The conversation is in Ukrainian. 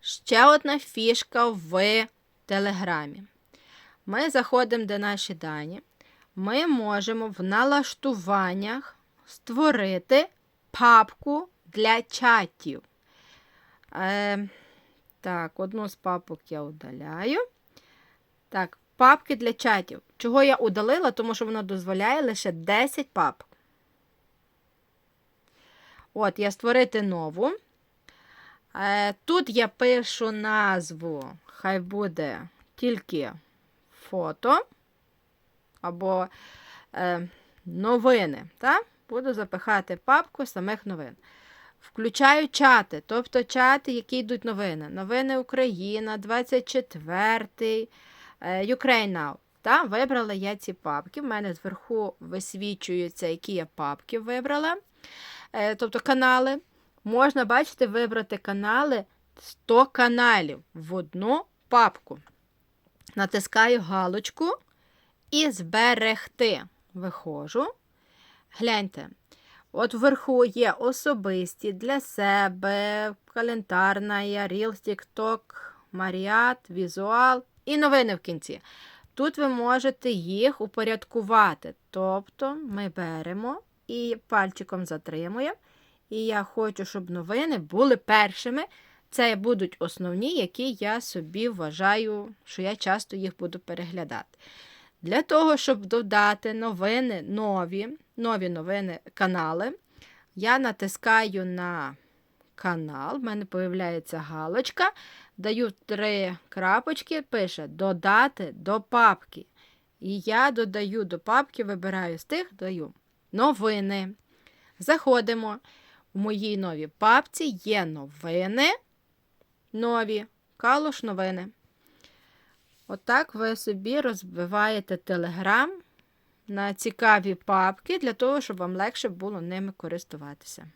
ще одна фішка в Телеграмі. Ми заходимо, де наші дані. Ми можемо в налаштуваннях створити папку для чатів. Е, так, одну з папок я удаляю. Так, папки для чатів. Чого я удалила? Тому що воно дозволяє лише 10 папок. От, я створити нову. Е, тут я пишу назву, хай буде тільки фото або е, новини. Так? Буду запихати папку самих новин. Включаю чати, тобто чати, які йдуть новини. Новини Україна, 24, е, Ukraine Now. Та, вибрала я ці папки. В мене зверху висвічуються, які я папки вибрала. Е, тобто канали. Можна, бачите, вибрати канали 100 каналів в одну папку. Натискаю галочку і зберегти. Виходжу. Гляньте. От вверху є особисті для себе, календарна, Reels, TikTok, Маріат, Візуал і новини в кінці. Тут ви можете їх упорядкувати. Тобто ми беремо і пальчиком затримуємо. І я хочу, щоб новини були першими. Це будуть основні, які я собі вважаю, що я часто їх буду переглядати. Для того, щоб додати новини, нові, нові новини канали, я натискаю на канал, в мене появляється галочка, даю три крапочки, пише Додати до папки. І я додаю до папки, вибираю з тих, даю новини. Заходимо. У моїй новій папці є новини. Нові калуш новини. Отак ви собі розбиваєте телеграм на цікаві папки для того, щоб вам легше було ними користуватися.